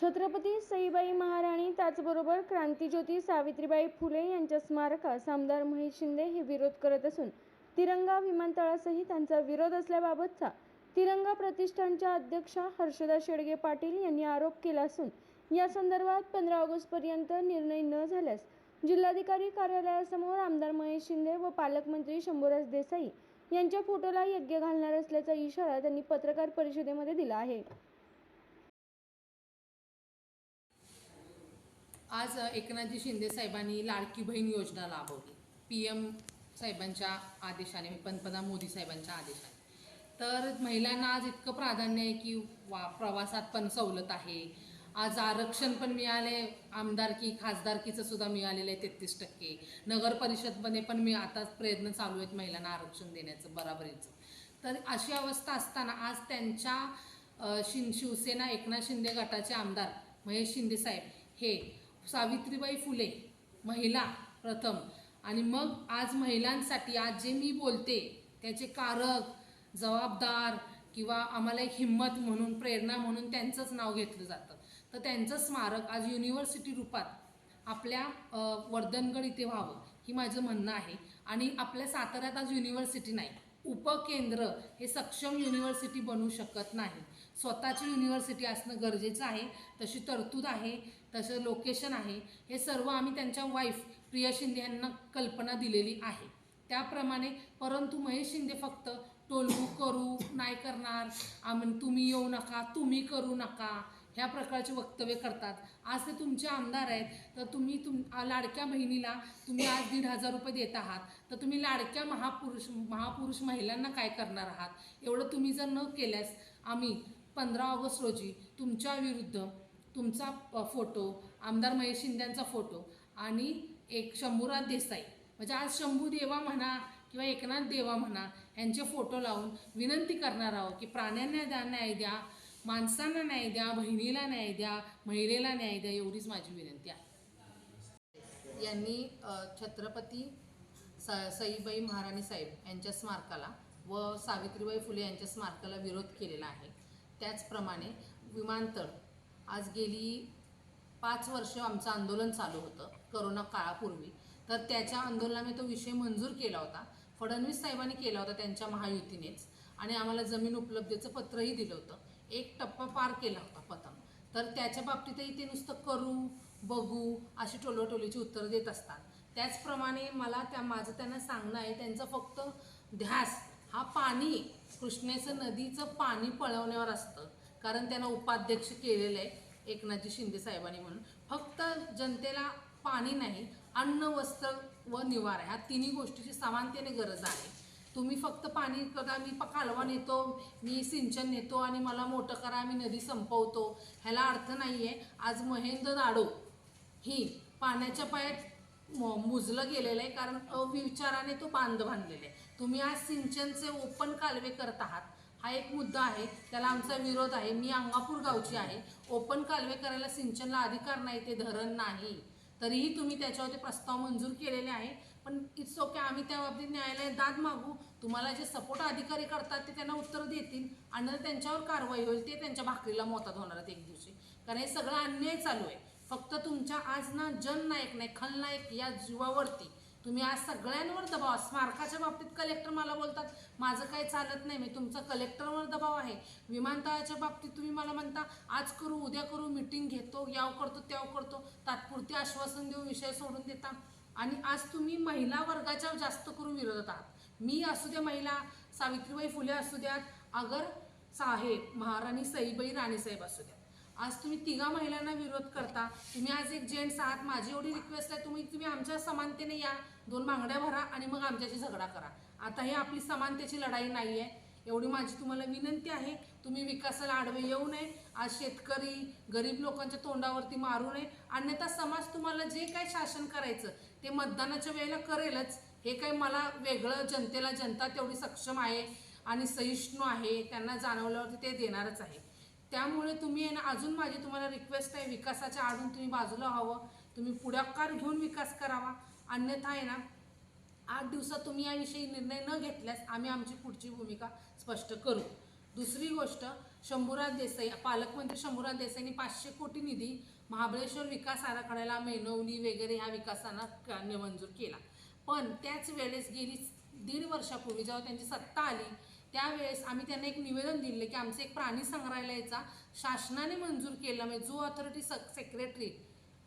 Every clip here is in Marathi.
छत्रपती सईबाई महाराणी त्याचबरोबर क्रांतीज्योती सावित्रीबाई फुले यांच्या स्मारकास आमदार महेश शिंदे हे विरोध करत असून तिरंगा विमानतळासही त्यांचा विरोध असल्याबाबतचा तिरंगा प्रतिष्ठानच्या अध्यक्षा हर्षदा शेडगे पाटील यांनी आरोप केला असून या संदर्भात पंधरा ऑगस्टपर्यंत निर्णय न झाल्यास जिल्हाधिकारी कार्यालयासमोर आमदार महेश शिंदे व पालकमंत्री शंभूराज देसाई यांच्या फोटोला यज्ञ घालणार असल्याचा इशारा त्यांनी पत्रकार परिषदेमध्ये दिला आहे. आज एकनाथजी शिंदे साहेबांनी लाडकी बहीण योजना राबवली. पी एम साहेबांच्या आदेशाने पंतप्रधान मोदी साहेबांच्या आदेशाने. तर महिलांना आज इतकं प्राधान्य आहे की वा प्रवासात पण सवलत आहे. आज आरक्षण पण मिळाले आमदारकी खासदारकीचं सुद्धा मिळालेलं आहे तेहतीस टक्के. नगर परिषदमध्ये पण मी आता प्रयत्न चालू आहेत महिलांना आरक्षण देण्याचं बराबरीचं. तर अशी अवस्था असताना आज त्यांच्या शिन शिवसेना एकनाथ शिंदे गटाचे आमदार महेश शिंदे साहेब हे सावित्रीबाई फुले महिला प्रथम. आणि मग आज महिलांसाठी आज जे मी बोलते त्याचे कारक जबाबदार किंवा आम्हाला एक हिंमत म्हणून प्रेरणा म्हणून त्यांचंच नाव घेतलं जातं. तर त्यांचं स्मारक आज युनिव्हर्सिटी रूपात आपल्या वर्धनगड इथे व्हावं ही माझं म्हणणं आहे. आणि आपल्या साताऱ्यात आज युनिव्हर्सिटी नाही. उपकेंद्र हे सक्षम युनिव्हर्सिटी बनू शकत नाही. स्वतःची युनिव्हर्सिटी असणं गरजेचं आहे. तशी तरतूद आहे तसं लोकेशन आहे. हे सर्व आम्ही त्यांच्या वाईफ प्रिया शिंदे यांना कल्पना दिलेली आहे. त्याप्रमाणे परंतु महेश शिंदे फक्त टोलवू करू नाही करणार आम तुम्ही येऊ नका तुम्ही करू नका ह्या प्रकारचे वक्तव्य करतात. आज ते तुमचे आमदार आहेत तर तुम्ही तुम लाडक्या बहिणीला तुम्ही आज दीड हजार रुपये देत आहात. तर तुम्ही लाडक्या महापुरुष महापुरुष महिलांना काय करणार आहात? एवढं तुम्ही जर न केल्यास आम्ही पंधरा ऑगस्ट रोजी तुमच्या विरुद्ध तुमचा फोटो आमदार महेश शिंद्यांचा फोटो आणि एक शंभूराज देसाई म्हणजे आज शंभू देवा म्हणा किंवा एकनाथ देवा म्हणा यांचे फोटो लावून विनंती करणार आहोत की प्राण्यांना द्या न्याय द्या माणसांना न्याय द्या बहिणीला न्याय द्या महिलेला न्याय द्या एवढीच माझी विनंती आहे. यांनी छत्रपती स सईबाई महाराणी साहेब यांच्या स्मारकाला व सावित्रीबाई फुले यांच्या स्मारकाला विरोध केलेला आहे. त्याचप्रमाणे विमानतळ. आज गेली पाच वर्ष आमचं आंदोलन चालू होतं करोना काळापूर्वी. तर त्याच्या आंदोलनाने तो विषय मंजूर केला होता. फडणवीस साहेबांनी केला होता त्यांच्या महायुतीनेच. आणि आम्हाला जमीन उपलब्धीचं पत्रही दिलं होतं. एक टप्पा पार केला होता प्रथम तर त्याच्या बाबतीतही ते नुसतं करू बघू अशी टोलोटोलीची उत्तरं देत असतात. त्याचप्रमाणे मला त्या माझं त्यांना सांगणं आहे त्यांचं फक्त ध्यास हा पाणी कृष्णेचं नदीचं पाणी पळवण्यावर असतं. कारण त्यांना उपाध्यक्ष केलेलं आहे एकनाथजी शिंदे साहेबांनी म्हणून. फक्त जनतेला पाणी नाही अन्न वस्त्र व निवारा ह्या तिन्ही गोष्टीची समानतेने गरज आहे. तुम्ही फक्त पाणी करा मी प- कालवा नेतो मी सिंचन नेतो आणि मला मोठं करा मी नदी संपवतो. ह्याला अर्थ नाही आहे आज महेंद्र दाडो ही पाण्याच्या पायात मुजलं गेलेलं आहे कारण अविचाराने तो बांध बांधलेला आहे. तुम्ही आज सिंचनचे ओपन कालवे करत आहात. हा एक मुद्दा आहे. त्याला आमचा विरोध आहे. मी अंगापूर गावची आहे. ओपन कालवे करायला सिंचनला अधिकार नाही ते धरण नाही. तरीही तुम्ही त्याच्यावरती प्रस्ताव मंजूर केलेले आहे. पण इट्स ओके आम्ही त्या बाबतीत न्यायालयात दाद मागू. तुम्हाला जे सपोर्ट अधिकारी करतात ते त्यांना उत्तर देतील. आणि त्यांच्यावर कारवाई होईल ते त्यांच्या भाकरीला मोतात होणार आहेत एक दिवशी. कारण हे सगळं अन्याय चालू आहे. फक्त तुमच्या आज ना जननायक नाही खलनायक या जीवावरती. तुम्ही आज सगळ्यांवर दबाव स्मारकाच्या बाबतीत कलेक्टर मला बोलतात माझं काही चालत नाही मी तुमचा कलेक्टरवर दबाव आहे. विमानतळाच्या बाबतीत तुम्ही मला म्हणता आज करू उद्या करू मिटिंग घेतो याव करतो त्याव करतो तात्पुरते आश्वासन देऊन विषय सोडून देता. आणि आज तुम्ही महिला वर्गाच्या जास्त करून विरोधात आहात. मी असू द्या महिला सावित्रीबाई फुले असू द्यात अगर साहेब महाराणी सईबाई राणीसाहेब असू द्यात. आज तुम्ही तिघा महिलांना विरोध करता. तुम्ही आज एक जेंट्स आहात. माझी एवढी रिक्वेस्ट आहे तुम्ही तुम्ही आमच्या समानतेने या. दोन बांगड्या भरा आणि मग आमच्याशी झगडा करा. आता ही आपली समानतेची लढाई नाही आहे एवढी माझी तुम्हाला विनंती आहे. तुम्ही विकासाला आडवे येऊ नये. आज शेतकरी गरीब लोकांच्या तोंडावरती मारू नये. अन्यथा समाज तुम्हाला जे काय शासन करायचं ते मतदानाच्या वेळेला करेलच. हे काही मला वेगळं जनतेला जनता तेवढी सक्षम आहे आणि सहिष्णू आहे. त्यांना जाणवल्यावरती ते देणारच आहे. त्यामुळे तुम्ही आहे ना अजून माझी तुम्हाला रिक्वेस्ट आहे विकासाच्या आडून तुम्ही बाजूला हवं तुम्ही पुढाकार घेऊन विकास करावा. अन्यथा आहे ना आठ दिवसात तुम्ही याविषयी निर्णय न घेतल्यास आम्ही आमची पुढची भूमिका स्पष्ट करू. दुसरी गोष्ट शंभूराज देसाई पालकमंत्री शंभूराज देसाईंनी पाचशे कोटी निधी महाबळेश्वर विकास आराखड्याला मेनवली वगैरे ह्या विकासांना मंजूर केला. पण त्याच वेळेस गेली दीड वर्षापूर्वी जेव्हा त्यांची सत्ता आली त्यावेळेस आम्ही त्यांना एक निवेदन दिले की आमचं एक प्राणी संग्रहालयाचा शासनाने मंजूर केला म्हणजे जो अथॉरिटी सेक्रेटरी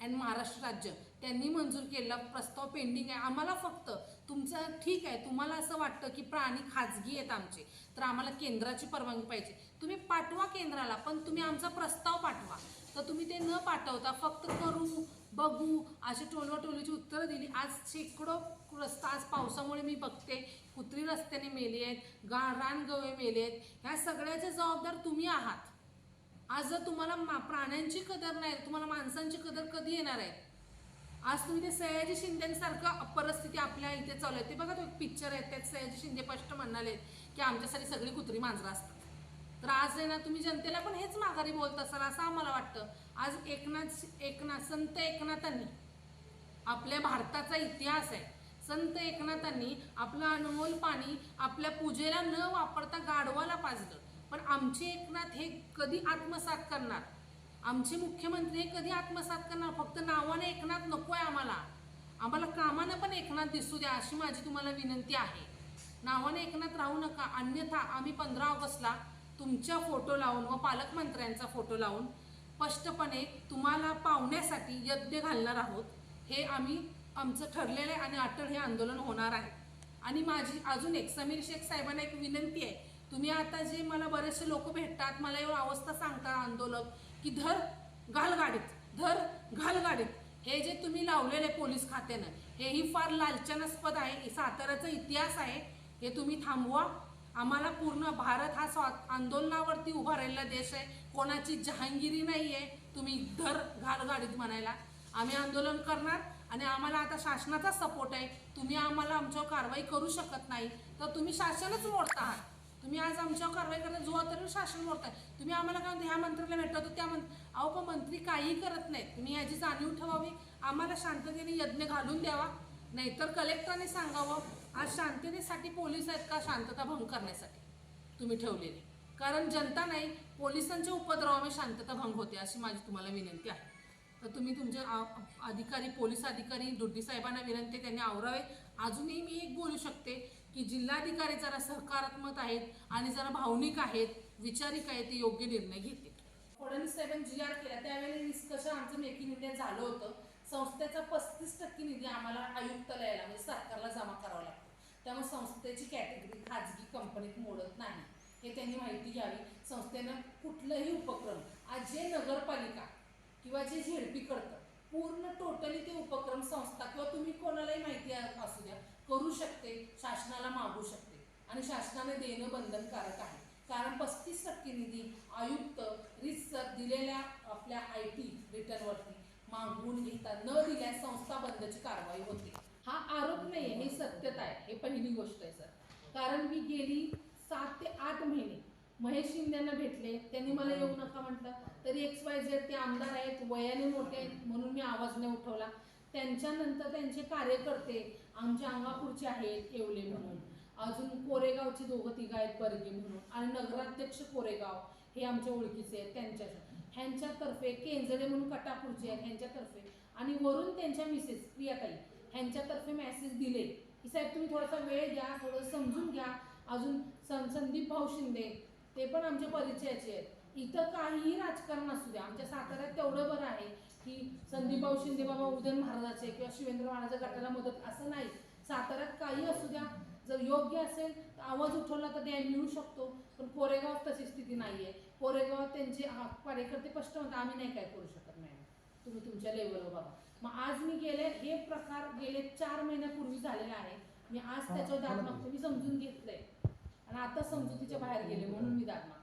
अँड महाराष्ट्र राज्य. त्यांनी मंजूर केलेला प्रस्ताव पेंडिंग आहे. आम्हाला फक्त तुमचं ठीक आहे. तुम्हाला असं वाटतं की प्राणी खाजगी आहेत आमचे. तर आम्हाला केंद्राची परवानगी पाहिजे. तुम्ही पाठवा केंद्राला पण तुम्ही आमचा प्रस्ताव पाठवा. तर तुम्ही ते न पाठवता फक्त करू बघू अशी टोलवाटोलीची उत्तरं दिली. आज शेकडो रस्ता आज पावसामुळे मी बघते कुत्री रस्त्याने मेली आहेत गा रानगवे मेले आहेत. ह्या सगळ्याचे जबाबदार तुम्ही आहात. आज जर तुम्हाला मा- प्राण्यांची कदर नाही तुम्हाला माणसांची कदर कधी येणार आहे? आज तुम्ही ते सयाजी शिंदेसारखं परिस्थिती आपल्या इथे चालू आहे. ते बघा तो एक पिक्चर आहे त्यात सयाजी शिंदे स्पष्ट म्हणाले की आमच्यासाठी सगळी कुत्री मांजरं असतात. तर आज आहे ना तुम्ही जनतेला पण हेच माघारी बोलत असाल असं आम्हाला वाटतं. आज एकनाथ एकनाथ संत एकनाथांनी आपल्या भारताचा इतिहास आहे. संत एकनाथांनी आपलं अनमोल पाणी आपल्या पूजेला न वापरता गाढवाला पाजलं. पण आमचे एकनाथ हे कधी आत्मसात करणार? आमचे मुख्यमंत्री हे कधी आत्मसात करणार? फक्त नावाने एकनाथ नको आहे आम्हाला. आम्हाला कामानं पण एकनाथ दिसू द्या अशी माझी तुम्हाला विनंती आहे. नावाने एकनाथ राहू नका. अन्यथा आम्ही पंधरा ऑगस्टला तुमच्या फोटो लावून व पालकमंत्र्यांचा फोटो लावून स्पष्टपणे तुम्हाला पावण्यासाठी यज्ञ घालणार आहोत. हे आम्ही आमचं ठरलेलं आहे आणि अटळ हे आंदोलन होणार आहे. आणि माझी अजून एक समीर शेख साहेबांना एक विनंती आहे. तुम्ही आता जे मला बरेचसे लोक भेटतात मला एवढं अवस्था सांगता आंदोलक की धर घाल गाडीत धर घाल गाडीत. हे जे तुम्ही लावलेले पोलीस खात्यानं हेही फार लालचनास्पद आहे साताऱ्याचा इतिहास आहे. हे तुम्ही थांबवा. आम्हाला पूर्ण भारत हा स्वा आंदोलनावरती उभा राहिलेला देश आहे. कोणाची जहांगिरी नाही आहे तुम्ही धर घाल गाडीत म्हणायला. आम्ही आंदोलन करणार आणि आम्हाला आता शासनाचा सपोर्ट आहे. तुम्ही आम्हाला आमच्यावर कारवाई करू शकत नाही. तर तुम्ही शासनच मोडता. आहात तुम्ही आज आमच्यावर कारवाई करता जो तरी शासन मोडताय. तुम्ही आम्हाला काय म्हणता ह्या मंत्र्याला भेटवतो त्या मंत्र अहो पण मंत्री काही करत नाहीत. तुम्ही याची जाणीव ठेवावी. आम्हाला शांततेने यज्ञ घालून द्यावा. नाहीतर कलेक्टरने सांगावं आज शांततेसाठी पोलीस आहेत का? शांतता भंग करण्यासाठी तुम्ही ठेवलेले. कारण जनता नाही पोलिसांच्या उपद्रवामुळे शांतता भंग होते अशी माझी तुम्हाला विनंती आहे. तर तुम्ही तुमचे अधिकारी पोलीस अधिकारी दुड्डी साहेबांना विनंती त्यांनी आवरावे. अजूनही मी एक बोलू शकते की जिल्हाधिकारी जरा सकारात्मक आहेत आणि जरा भावनिक आहेत विचारिक आहेत ते योग्य निर्णय घेतील. फडणवीस साहेबांनी जी आर केला त्यावेळी निष्कर्ष आमचं मेक इन इंडिया झालं होतं. संस्थेचा पस्तीस टक्के निधी आम्हाला आयुक्तालयाला म्हणजे सरकारला जमा करावा लागतो. त्यामुळे संस्थेची कॅटेगरी खाजगी कंपनीत मोडत नाही. हे त्यांनी माहिती घ्यावी. संस्थेनं कुठलंही उपक्रम आज जे नगरपालिका किंवा जे झेडपी करतं पूर्ण टोटली ते उपक्रम संस्था किंवा तुम्ही कोणालाही माहिती असू द्या करू शकते शासनाला मागू शकते. आणि शासनाने देणं बंधनकारक आहे. कारण पस्तीस टक्के निधी आयुक्त रितसर दिलेल्या आपल्या आय टी रिटर्नवरती मागून घेता न दिल्यास संस्था बंदची कारवाई होते. हा आरोप नाही हे सत्यता आहे. हे पहिली गोष्ट आहे सर. कारण मी गेली सात ते आठ महिने महेश शिंद्यांना भेटले. त्यांनी मला येऊ नका म्हटलं. तरी एक्स वाय झेड ते आमदार आहेत वयाने मोठे आहेत म्हणून मी आवाज नाही उठवला. त्यांच्यानंतर त्यांचे कार्यकर्ते आमच्या अंगापूरचे आहेत येवले म्हणून. अजून कोरेगावचे दोघं तिघं आहेत बर्गे म्हणून. आणि नगराध्यक्ष कोरेगाव हे आमच्या ओळखीचे आहेत त्यांच्या ह्यांच्यातर्फे केंजळे म्हणून कटापूरचे आहेत ह्यांच्यातर्फे. आणि वरून त्यांच्या मिसेस प्रियाताई ह्यांच्यातर्फे मेसेज दिले की साहेब तुम्ही थोडासा वेळ द्या थोडं समजून घ्या. अजून सं संदीप भाऊ शिंदे ते पण आमच्या परिचयाचे आहेत. इथं काहीही राजकारण असू द्या आमच्या साताऱ्यात तेवढं बरं आहे. की संदीप भाऊ शिंदे बाबा उदयन महाराजाचे किंवा शिवेंद्र महाराजा गटाला मदत असं नाही. साताऱ्यात काही असू द्या. जर योग्य असेल तर आवाज उठवला तर न्याय मिळू शकतो. पण कोरेगावात तशी स्थिती नाही आहे कोरेगावात त्यांचे कार्यकर्ते स्पष्ट म्हणतात आम्ही नाही काय करू शकत नाही तुम्ही तुमच्या लेवलवर बघा. मग आज मी गेले हे प्रकार गेले चार महिन्यापूर्वी झालेला आहे. मी आज त्याच्यावर दाद मागते मी समजून घेतलंय. आणि आता समजुतीच्या बाहेर गेले म्हणून मी दाद मागते